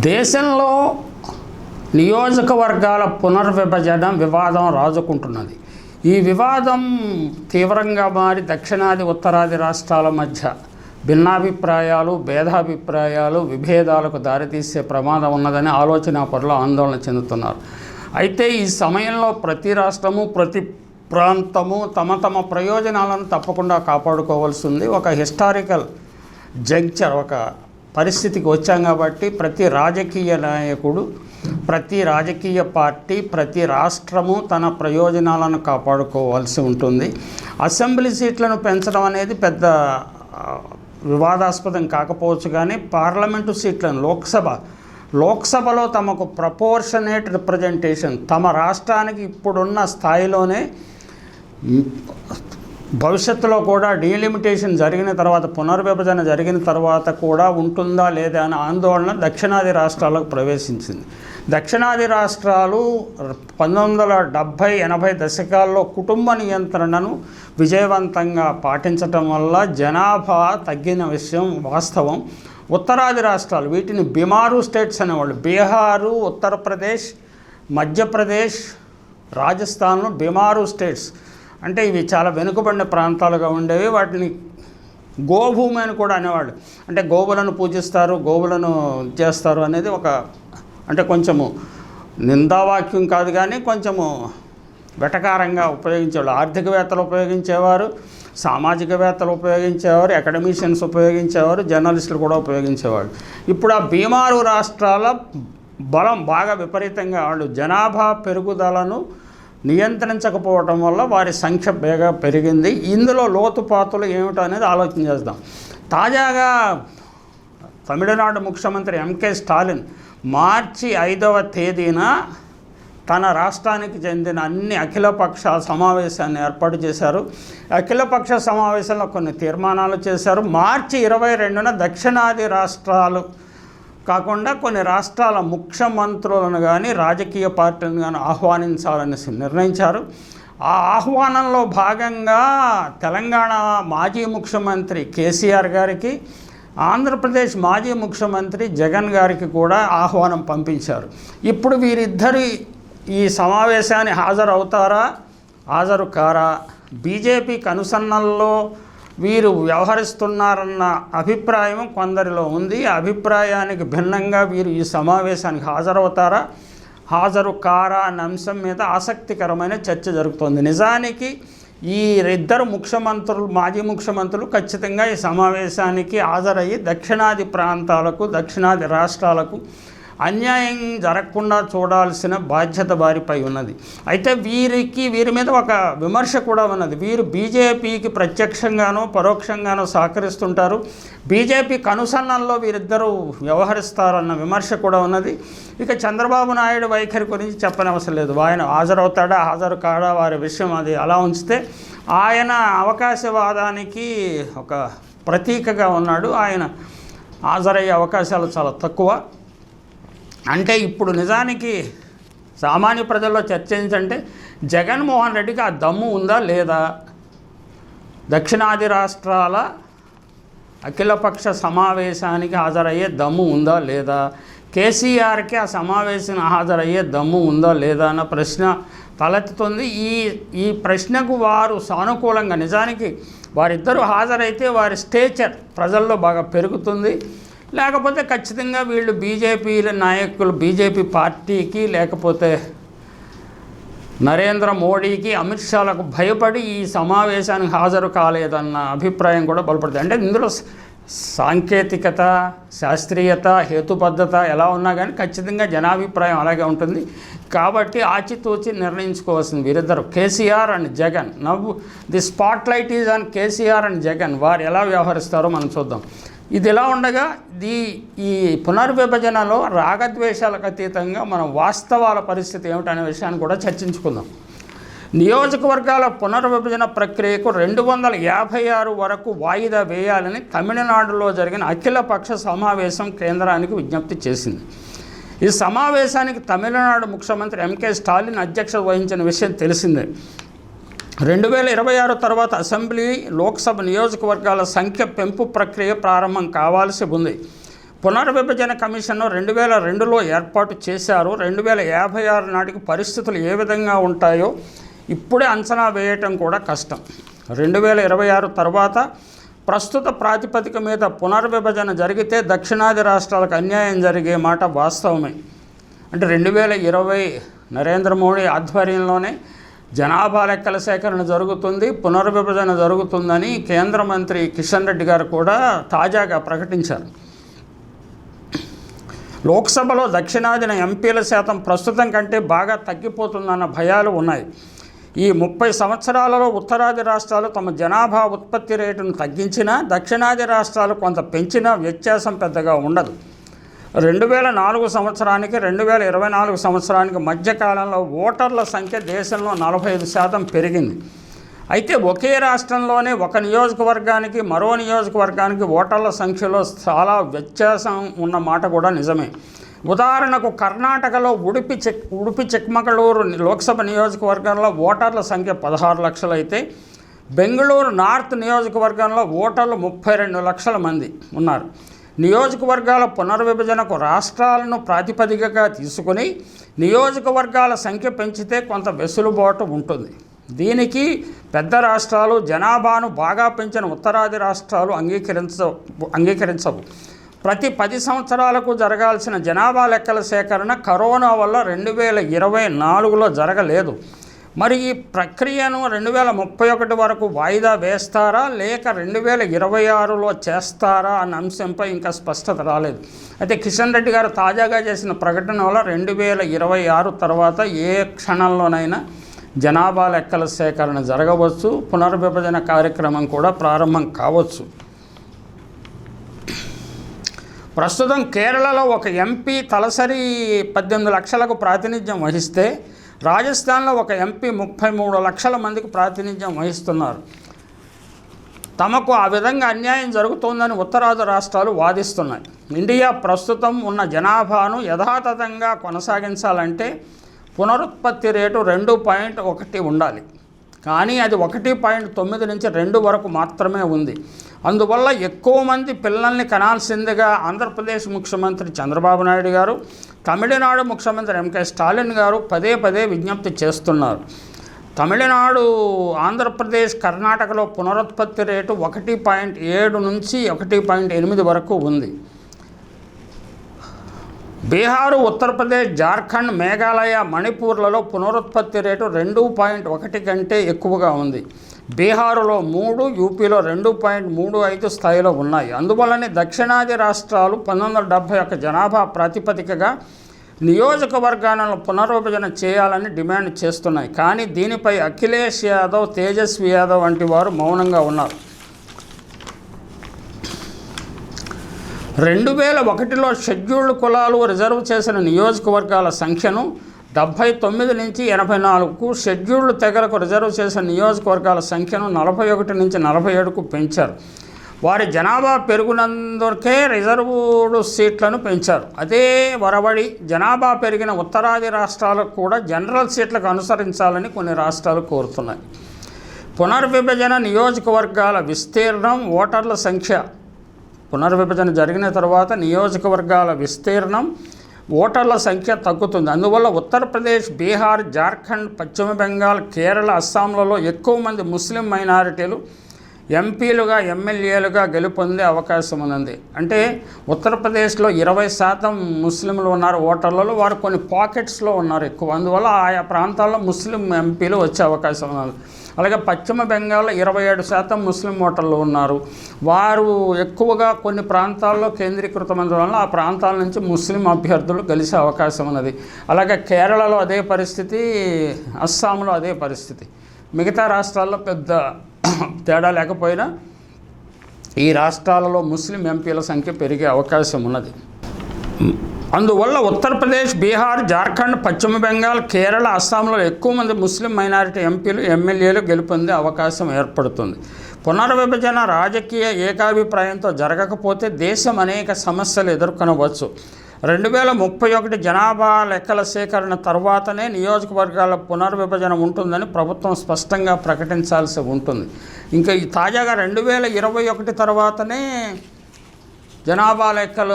దేశంలో నియోజకవర్గాల పునర్విభజన వివాదం రాజుకుంటున్నది. ఈ వివాదం తీవ్రంగా మారి దక్షిణాది ఉత్తరాది రాష్ట్రాల మధ్య భిన్నాభిప్రాయాలు భేదాభిప్రాయాలు విభేదాలకు దారితీసే ప్రమాదం ఉన్నదని ఆలోచన పనులు ఆందోళన చెందుతున్నారు. అయితే ఈ సమయంలో ప్రతి రాష్ట్రము ప్రతి ప్రాంతము తమ తమ ప్రయోజనాలను తప్పకుండా కాపాడుకోవాల్సింది ఒక హిస్టారికల్ జంక్చర్ ఒక పరిస్థితికి వచ్చాం కాబట్టి ప్రతి రాజకీయ నాయకుడు ప్రతి రాజకీయ పార్టీ ప్రతి రాష్ట్రము తన ప్రయోజనాలను కాపాడుకోవాల్సి ఉంటుంది. అసెంబ్లీ సీట్లను పెంచడం అనేది పెద్ద వివాదాస్పదం కాకపోవచ్చు కానీ పార్లమెంటు సీట్లను లోక్సభ లోక్సభలో తమకు ప్రపోర్షనేట్ రిప్రజెంటేషన్ తమ రాష్ట్రానికి ఇప్పుడున్న స్థాయిలోనే భవిష్యత్తులో కూడా డీలిమిటేషన్ జరిగిన తర్వాత పునర్విభజన జరిగిన తర్వాత కూడా ఉంటుందా లేదా అనే ఆందోళన దక్షిణాది రాష్ట్రాలకు ప్రవేశించింది. దక్షిణాది రాష్ట్రాలు పంతొమ్మిది వందల డెబ్భై ఎనభై దశకాల్లో కుటుంబ నియంత్రణను విజయవంతంగా పాటించటం వల్ల జనాభా తగ్గిన విషయం వాస్తవం. ఉత్తరాది రాష్ట్రాలు వీటిని బిమారు స్టేట్స్ అనేవాళ్ళు. బీహారు ఉత్తరప్రదేశ్ మధ్యప్రదేశ్ రాజస్థాన్లో బిమారు స్టేట్స్. అంటే ఇవి చాలా వెనుకబడిన ప్రాంతాలుగా ఉండేవి. వాటిని గోభూమి అని కూడా అనేవాళ్ళు. అంటే గోవులను పూజిస్తారు గోవులను చేస్తారు అనేది ఒక అంటే కొంచెము నిందావాక్యం కాదు కానీ కొంచెము వెటకారంగా ఉపయోగించేవాళ్ళు. ఆర్థికవేత్తలు ఉపయోగించేవారు సామాజికవేత్తలు ఉపయోగించేవారు అకాడమిషియన్స్ ఉపయోగించేవారు జర్నలిస్టులు కూడా ఉపయోగించేవాళ్ళు. ఇప్పుడు ఆ బీమారు రాష్ట్రాల బలం బాగా విపరీతంగా వాళ్ళు జనాభా పెరుగుదలను నియంత్రించకపోవటం వల్ల వారి సంఖ్య బాగా పెరిగింది. ఇందులో లోతుపాతులు ఏమిటో అనేది ఆలోచన చేద్దాం. తాజాగా తమిళనాడు ముఖ్యమంత్రి ఎంకే స్టాలిన్ మార్చి ఐదవ తేదీన తన రాష్ట్రానికి చెందిన అన్ని అఖిలపక్ష సమావేశాన్ని ఏర్పాటు చేశారు. అఖిలపక్ష సమావేశంలో కొన్ని తీర్మానాలు చేశారు. మార్చి ఇరవై రెండున దక్షిణాది రాష్ట్రాలు కాకుండా కొన్ని రాష్ట్రాల ముఖ్యమంత్రులను కానీ రాజకీయ పార్టీలను కానీ ఆహ్వానించాలని నిర్ణయించారు. ఆ ఆహ్వానంలో భాగంగా తెలంగాణ మాజీ ముఖ్యమంత్రి కేసీఆర్ గారికి ఆంధ్రప్రదేశ్ మాజీ ముఖ్యమంత్రి జగన్ గారికి కూడా ఆహ్వానం పంపించారు. ఇప్పుడు వీరిద్దరి ఈ సమావేశాన్ని హాజరవుతారా? హాజరు కారా? బీజేపీ కనుసన్నల్లో వీరు వ్యవహరిస్తున్నారన్న అభిప్రాయం కొందరిలో ఉంది. ఆ అభిప్రాయానికి భిన్నంగా వీరు ఈ సమావేశానికి హాజరవుతారా? హాజరు కారా అన్న అంశం మీద ఆసక్తికరమైన చర్చ జరుగుతోంది. నిజానికి ఈ ఇద్దరు ముఖ్యమంత్రులు మాజీ ముఖ్యమంత్రులు ఖచ్చితంగా ఈ సమావేశానికి హాజరయ్యి దక్షిణాది ప్రాంతాలకు దక్షిణాది రాష్ట్రాలకు అన్యాయం జరగకుండా చూడాల్సిన బాధ్యత వారిపై ఉన్నది. అయితే వీరికి వీరి మీద ఒక విమర్శ కూడా ఉన్నది. వీరు బీజేపీకి ప్రత్యక్షంగానో పరోక్షంగానో సహకరిస్తుంటారు. బీజేపీ కనుసన్నల్లో వీరిద్దరూ వ్యవహరిస్తారన్న విమర్శ కూడా ఉన్నది. ఇక చంద్రబాబు నాయుడు వైఖరి గురించి చెప్పనవసరం లేదు. ఆయన హాజరవుతాడా హాజరు కాడా వారి విషయం అది అలా ఉంచితే ఆయన అవకాశవాదానికి ఒక ప్రతీకగా ఉన్నాడు. ఆయన హాజరయ్యే అవకాశాలు చాలా తక్కువ. అంటే ఇప్పుడు నిజానికి సామాన్య ప్రజల్లో చర్చ ఏంటంటే జగన్మోహన్ రెడ్డికి ఆ దమ్ము ఉందా లేదా? దక్షిణాది రాష్ట్రాల అఖిలపక్ష సమావేశానికి హాజరయ్యే దమ్ము ఉందా లేదా? కేసీఆర్కి ఆ సమావేశం హాజరయ్యే దమ్ము ఉందా లేదా అన్న ప్రశ్న తలెత్తుతుంది. ఈ ఈ ప్రశ్నకు వారు సానుకూలంగా నిజానికి వారిద్దరూ హాజరైతే వారి స్టేచర్ ప్రజల్లో బాగా పెరుగుతుంది. లేకపోతే ఖచ్చితంగా వీళ్ళు బీజేపీల నాయకులు బీజేపీ పార్టీకి లేకపోతే నరేంద్ర మోడీకి అమిత్ షాలకు భయపడి ఈ సమావేశానికి హాజరు కాలేదన్న అభిప్రాయం కూడా బలపడుతుంది. అంటే ఇందులో సాంకేతికత శాస్త్రీయత హేతుబద్ధత ఎలా ఉన్నా కానీ ఖచ్చితంగా జనాభిప్రాయం అలాగే ఉంటుంది. కాబట్టి ఆచితూచి నిర్ణయించుకోవాల్సింది వీరిద్దరు. KCR and Jagan. Now the spotlight is on KCR and Jagan. వారు ఎలా వ్యవహరిస్తారో మనం చూద్దాం. ఇది ఎలా ఉండగా దీ ఈ పునర్విభజనలో రాగద్వేషాలకు అతీతంగా మనం వాస్తవాల పరిస్థితి ఏమిటనే విషయాన్ని కూడా చర్చించుకుందాం. నియోజకవర్గాల పునర్విభజన ప్రక్రియకు రెండు వందల యాభై ఆరు వరకు వాయిదా వేయాలని తమిళనాడులో జరిగిన అఖిలపక్ష సమావేశం కేంద్రానికి విజ్ఞప్తి చేసింది. ఈ సమావేశానికి తమిళనాడు ముఖ్యమంత్రి ఎంకే స్టాలిన్ అధ్యక్షత వహించిన విషయం తెలిసిందే. రెండు వేల ఇరవై ఆరు తర్వాత అసెంబ్లీ లోక్సభ నియోజకవర్గాల సంఖ్య పెంపు ప్రక్రియ ప్రారంభం కావాల్సి ఉంది. పునర్విభజన కమిషన్ను రెండు వేల రెండులో ఏర్పాటు చేశారు. రెండు వేల యాభై ఆరు నాటికి పరిస్థితులు ఏ విధంగా ఉంటాయో ఇప్పుడే అంచనా వేయటం కూడా కష్టం. రెండు వేల ఇరవై ఆరు తర్వాత ప్రస్తుత ప్రాతిపదిక మీద పునర్విభజన జరిగితే దక్షిణాది రాష్ట్రాలకు అన్యాయం జరిగే మాట వాస్తవమే. అంటే రెండు వేల ఇరవై నరేంద్ర మోడీ ఆధ్వర్యంలోనే జనాభా లెక్కల సేకరణ జరుగుతుంది పునర్విభజన జరుగుతుందని కేంద్ర మంత్రి కిషన్ రెడ్డి గారు కూడా తాజాగా ప్రకటించారు. లోక్సభలో దక్షిణాదిన ఎంపీల శాతం ప్రస్తుతం కంటే బాగా తగ్గిపోతుందన్న భయాలు ఉన్నాయి. ఈ ముప్పై సంవత్సరాలలో ఉత్తరాది రాష్ట్రాలు తమ జనాభా ఉత్పత్తి రేటును తగ్గించినా దక్షిణాది రాష్ట్రాలు కొంత పెంచినా వ్యత్యాసం పెద్దగా ఉండదు. రెండు వేల నాలుగు సంవత్సరానికి రెండు వేల ఇరవై నాలుగు సంవత్సరానికి మధ్యకాలంలో ఓటర్ల సంఖ్య దేశంలో నలభై ఐదు శాతం పెరిగింది. అయితే ఒకే రాష్ట్రంలోనే ఒక నియోజకవర్గానికి మరో నియోజకవర్గానికి ఓటర్ల సంఖ్యలో చాలా వ్యత్యాసం ఉన్న మాట కూడా నిజమే. ఉదాహరణకు కర్ణాటకలో ఉడిపి చెక్ ఉడిపి చిక్మగళూరు లోక్సభ నియోజకవర్గంలో ఓటర్ల సంఖ్య పదహారు లక్షలు అయితే బెంగళూరు నార్త్ నియోజకవర్గంలో ఓటర్లు ముప్పై రెండు లక్షల మంది ఉన్నారు. నియోజకవర్గాల పునర్విభజనకు రాష్ట్రాలను ప్రాతిపదికగా తీసుకుని నియోజకవర్గాల సంఖ్య పెంచితే కొంత వెసులుబాటు ఉంటుంది. దీనికి పెద్ద రాష్ట్రాలు జనాభాను బాగా పెంచిన ఉత్తరాది రాష్ట్రాలు అంగీకరించ అంగీకరించవు. ప్రతి పది సంవత్సరాలకు జరగాల్సిన జనాభా లెక్కల సేకరణ కరోనా వల్ల రెండు వేల ఇరవై నాలుగులో జరగలేదు. మరి ఈ ప్రక్రియను రెండు వేల ముప్పై ఒకటి వరకు వాయిదా వేస్తారా? లేక రెండు వేల ఇరవై ఆరులో చేస్తారా? అన్న అంశంపై ఇంకా స్పష్టత రాలేదు. అయితే కిషన్ రెడ్డి గారు తాజాగా చేసిన ప్రకటన వల్ల రెండు వేల ఇరవై ఆరు తర్వాత ఏ క్షణంలోనైనా జనాభా లెక్కల సేకరణ జరగవచ్చు. పునర్విభజన కార్యక్రమం కూడా ప్రారంభం కావచ్చు. ప్రస్తుతం కేరళలో ఒక ఎంపీ తలసరి పద్దెనిమిది లక్షలకు ప్రాతినిధ్యం వహిస్తే రాజస్థాన్లో ఒక ఎంపీ ముప్పై మూడు లక్షల మందికి ప్రాతినిధ్యం వహిస్తున్నారు. తమకు ఆ విధంగా అన్యాయం జరుగుతోందని ఉత్తరాది రాష్ట్రాలు వాదిస్తున్నాయి. ఇండియా ప్రస్తుతం ఉన్న జనాభాను యథాతథంగా కొనసాగించాలంటే పునరుత్పత్తి రేటు రెండు పాయింట్ ఒకటి ఉండాలి. కానీ అది ఒకటి పాయింట్ తొమ్మిది నుంచి రెండు వరకు మాత్రమే ఉంది. అందువల్ల ఎక్కువ మంది పిల్లల్ని కనాల్సిందిగా ఆంధ్రప్రదేశ్ ముఖ్యమంత్రి చంద్రబాబు నాయుడు గారు తమిళనాడు ముఖ్యమంత్రి ఎంకే స్టాలిన్ గారు పదే పదే విజ్ఞప్తి చేస్తున్నారు. తమిళనాడు ఆంధ్రప్రదేశ్ కర్ణాటకలో పునరుత్పత్తి రేటు ఒకటి పాయింట్ ఏడు నుంచి ఒకటి పాయింట్ ఎనిమిది వరకు ఉంది. బీహారు ఉత్తరప్రదేశ్ జార్ఖండ్ మేఘాలయ మణిపూర్లలో పునరుత్పత్తి రేటు రెండు పాయింట్ ఒకటి కంటే ఎక్కువగా ఉంది. బీహారులో మూడు యూపీలో రెండు పాయింట్ మూడు ఐదు స్థాయిలో ఉన్నాయి. అందువల్లనే దక్షిణాది రాష్ట్రాలు పంతొమ్మిది వందల డెబ్భై ఒక్క జనాభా ప్రాతిపదికగా నియోజకవర్గాలను పునర్విభజన చేయాలని డిమాండ్ చేస్తున్నాయి. కానీ దీనిపై అఖిలేష్ యాదవ్ తేజస్వి యాదవ్ వంటి వారు మౌనంగా ఉన్నారు. రెండు వేల ఒకటిలో షెడ్యూల్డ్ కులాలు రిజర్వ్ చేసిన నియోజకవర్గాల సంఖ్యను డెబ్భై తొమ్మిది నుంచి ఎనభై నాలుగుకు షెడ్యూల్డ్ తెగలకు రిజర్వ్ చేసిన నియోజకవర్గాల సంఖ్యను నలభై ఒకటి నుంచి నలభై ఏడుకు పెంచారు. వారి జనాభా పెరుగునందుకే రిజర్వుడు సీట్లను పెంచారు. అదే వరబడి జనాభా పెరిగిన ఉత్తరాది రాష్ట్రాలకు కూడా జనరల్ సీట్లకు అనుసరించాలని కొన్ని రాష్ట్రాలు కోరుతున్నాయి. పునర్విభజన నియోజకవర్గాల విస్తీర్ణం ఓటర్ల సంఖ్య. పునర్విభజన జరిగిన తర్వాత నియోజకవర్గాల విస్తీర్ణం ఓటర్ల సంఖ్య తగ్గుతుంది. అందువల్ల ఉత్తరప్రదేశ్ బీహార్ జార్ఖండ్ పశ్చిమ బెంగాల్ కేరళ అస్సాంలలో ఎక్కువ మంది ముస్లిం మైనారిటీలు ఎంపీలుగా ఎమ్మెల్యేలుగా గెలుపొందే అవకాశం ఉంది అంటే ఉత్తరప్రదేశ్లో ఇరవై శాతం ముస్లింలు ఉన్నారు ఓటర్లలో వారు కొన్ని పాకెట్స్లో ఉన్నారు ఎక్కువ. అందువల్ల ఆయా ప్రాంతాల్లో ముస్లిం ఎంపీలు వచ్చే అవకాశం ఉన్నది. అలాగే పశ్చిమ బెంగాల్లో ఇరవై ఏడు శాతం ముస్లిం ఓటర్లు ఉన్నారు. వారు ఎక్కువగా కొన్ని ప్రాంతాల్లో కేంద్రీకృతమైన వల్ల ఆ ప్రాంతాల నుంచి ముస్లిం అభ్యర్థులు గెలిచే అవకాశం ఉన్నది. అలాగే కేరళలో అదే పరిస్థితి అస్సాంలో అదే పరిస్థితి. మిగతా రాష్ట్రాల్లో పెద్ద తేడా లేకపోయినా ఈ రాష్ట్రాలలో ముస్లిం ఎంపీల సంఖ్య పెరిగే అవకాశం ఉన్నది. అందువల్ల ఉత్తరప్రదేశ్ బీహార్ జార్ఖండ్ పశ్చిమ బెంగాల్ కేరళ అస్సాంలో ఎక్కువ మంది ముస్లిం మైనారిటీ ఎంపీలు ఎమ్మెల్యేలు గెలుపొందే అవకాశం ఏర్పడుతుంది. పునర్విభజన రాజకీయ ఏకాభిప్రాయంతో జరగకపోతే దేశం అనేక సమస్యలు ఎదుర్కొనవచ్చు. రెండు వేల ముప్పై ఒకటి జనాభా లెక్కల సేకరణ తర్వాతనే నియోజకవర్గాల పునర్విభజన ఉంటుందని ప్రభుత్వం స్పష్టంగా ప్రకటించాల్సి ఉంటుంది. ఇంకా ఈ తాజాగా రెండు వేల ఇరవై ఒకటి తర్వాతనే జనాభా లెక్కల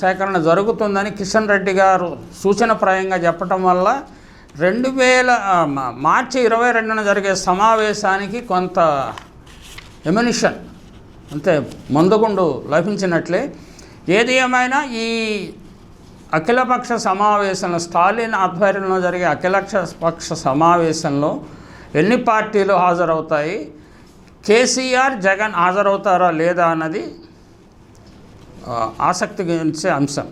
సేకరణ జరుగుతుందని కిషన్ రెడ్డి గారు సూచనప్రాయంగా చెప్పటం వల్ల రెండు వేల మార్చి ఇరవై రెండున జరిగే సమావేశానికి కొంత ఎమ్యునిషన్ అంటే మందుగుండు లభించినట్లే. ఏది ఏమైనా ఈ అఖిలపక్ష సమావేశంలో స్టాలిన్ ఆధ్వర్యంలో జరిగే అఖిలపక్ష పక్ష సమావేశంలో ఎన్ని పార్టీలు హాజరవుతాయి? కేసీఆర్ జగన్ హాజరవుతారా లేదా అన్నది ఆసక్తి గురించే అంశం.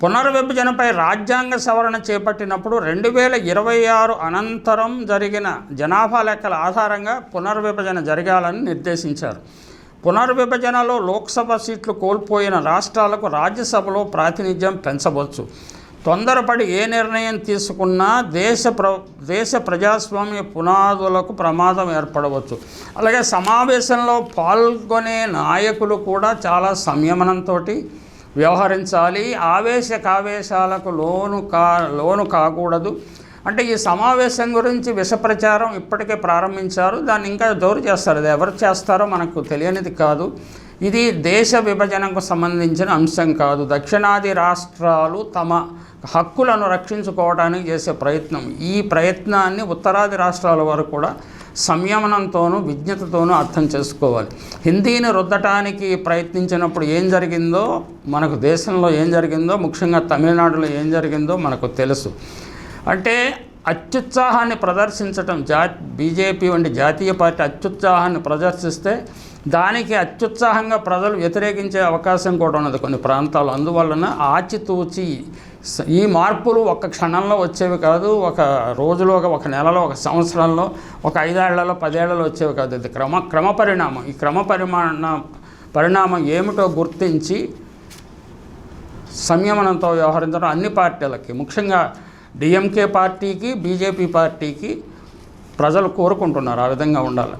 పునర్విభజనపై రాజ్యాంగ సవరణ చేపట్టినప్పుడు రెండు వేల ఇరవై ఆరు అనంతరం జరిగిన జనాభా లెక్కల ఆధారంగా పునర్విభజన జరగాలని నిర్దేశించారు. పునర్విభజనలో లోక్సభ సీట్లు కోల్పోయిన రాష్ట్రాలకు రాజ్యసభలో ప్రాతినిధ్యం పెంచవచ్చు. తొందరపడి ఏ నిర్ణయం తీసుకున్నా దేశ ప్ర దేశ ప్రజాస్వామ్య పునాదులకు ప్రమాదం ఏర్పడవచ్చు. అలాగే సమావేశంలో పాల్గొనే నాయకులు కూడా చాలా సంయమనంతో వ్యవహరించాలి. ఆవేశ కావేశాలకు లోను కా లోను కాకూడదు. అంటే ఈ సమావేశం గురించి విష ప్రచారం ఇప్పటికే ప్రారంభించారు. దాన్ని ఇంకా జోరు చేస్తారు. అది ఎవరు చేస్తారో మనకు తెలియనిది కాదు. ఇది దేశ విభజనకు సంబంధించిన అంశం కాదు. దక్షిణాది రాష్ట్రాలు తమ హక్కులను రక్షించుకోవడానికి చేసే ప్రయత్నం. ఈ ప్రయత్నాన్ని ఉత్తరాది రాష్ట్రాల వారు కూడా సంయమనంతోనూ విజ్ఞతతోనూ అర్థం చేసుకోవాలి. హిందీని రుద్దటానికి ప్రయత్నించినప్పుడు ఏం జరిగిందో మనకు దేశంలో ఏం జరిగిందో ముఖ్యంగా తమిళనాడులో ఏం జరిగిందో మనకు తెలుసు. అంటే అత్యుత్సాహాన్ని ప్రదర్శించటం జా బీజేపీ వంటి జాతీయ పార్టీ అత్యుత్సాహాన్ని ప్రదర్శిస్తే దానికి అత్యుత్సాహంగా ప్రజలు వ్యతిరేకించే అవకాశం కూడా ఉన్నది కొన్ని ప్రాంతాలు అందువలన ఆచితూచి ఈ మార్పులు ఒక క్షణంలో వచ్చేవి కాదు ఒక రోజులో ఒక నెలలో ఒక సంవత్సరంలో ఒక ఐదేళ్ళలో పదేళ్ళలో వచ్చేవి కాదు. ఇది క్రమ క్రమ పరిణామం ఈ క్రమ పరిమాణ పరిణామం ఏమిటో గుర్తించి సంయమనంతో వ్యవహరించడం అన్ని పార్టీలకి. ముఖ్యంగా డిఎంకే పార్టీకి బీజేపీ పార్టీకి ప్రజలు కోరుకుంటున్నారు. ఆ విధంగా ఉండాలి.